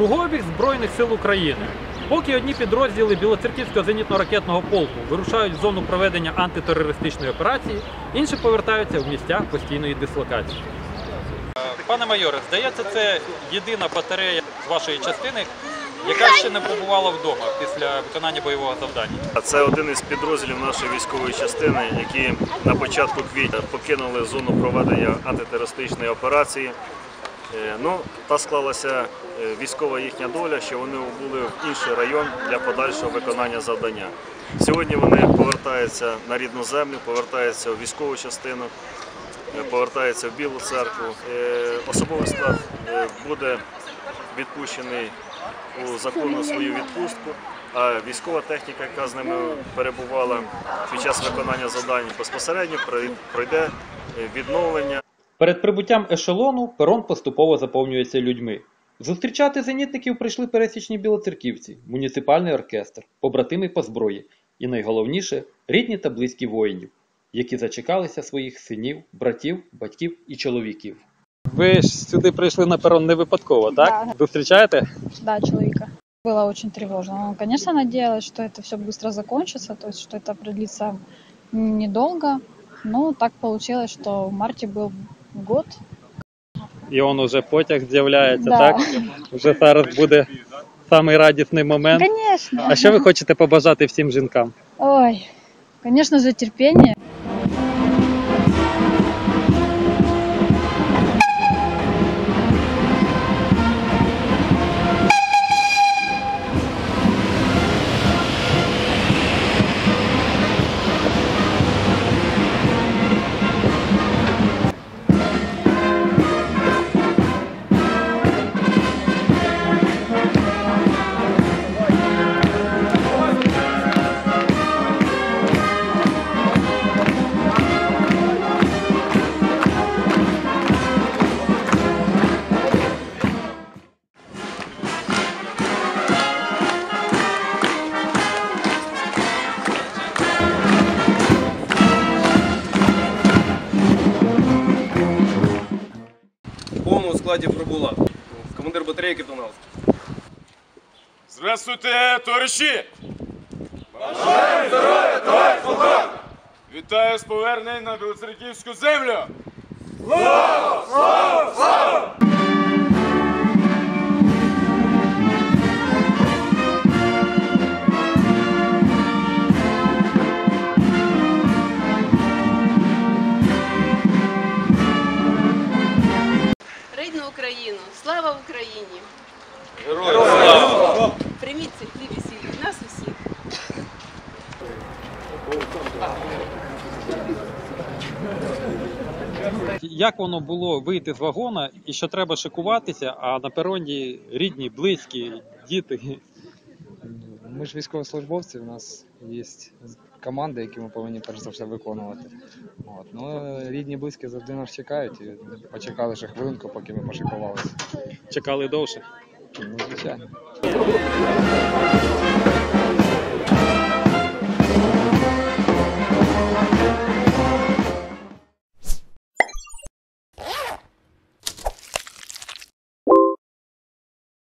Кругообіг Збройних сил України. Поки одні підрозділи Білоцерківського зенітно-ракетного полку вирушають в зону проведення антитерористичної операції, інші повертаються в місця постійної дислокації. Пане майоре, здається, це єдина батарея з вашої частини, яка ще не побувала вдома після виконання бойового завдання. Це один із підрозділів нашої військової частини, які на початку квітня покинули зону проведення антитерористичної операції. Е, Ну, та склалася е, військова їхня доля, що вони були в інший район для подальшого виконання завдання. Сьогодні вони повертаються на рідну землю, повертаються в військову частину, е, повертаються в Білу церкву. Особовий склад буде відпущений у законну свою відпустку. А військова техніка, яка з ними перебувала під час виконання завдань, безпосередньо пройде відновлення. Перед прибуттям ешелону перон поступово заповнюється людьми. Зустрічати зенітників прийшли пересічні білоцерківці, муніципальний оркестр, побратими по зброї і найголовніше рідні та близькі воїнів, які зачекалися своїх синів, братів, батьків і чоловіків. Ви ж сюди прийшли на перон не випадково, так? Да. Зустрічаєте? да, человека. Было очень тревожно. Ну, конечно, надеялась, что это все быстро закончится, то есть, что это продлится недолго. Но так получилось, что в марте был год. І он уже потяг з'являється, Да. так? Вже зараз буде самий радісний момент. Конечно. А що ви хочете побажати всім жінкам? Ой, конечно же, повному складі прибула. Командир батареї Капітанавський. Здравствуйте, товариші! Бажаємо здоров'я, товариш полковник! Вітаю з поверненням на Білоцерківську землю! Рідну Україну! Слава Україні! Героям слава! Прийміть цей хліб і сіль від нас усіх. Як воно було вийти з вагона і що треба шикуватися, а на пероні рідні, близькі, діти. Ми ж військовослужбовці, у нас є команди, які ми повинні перш за все виконувати. От. Ну, рідні, близькі завжди нас чекають і почекали ще хвилинку, поки ми пошикувалися. Чекали довше. Ну, звичайно.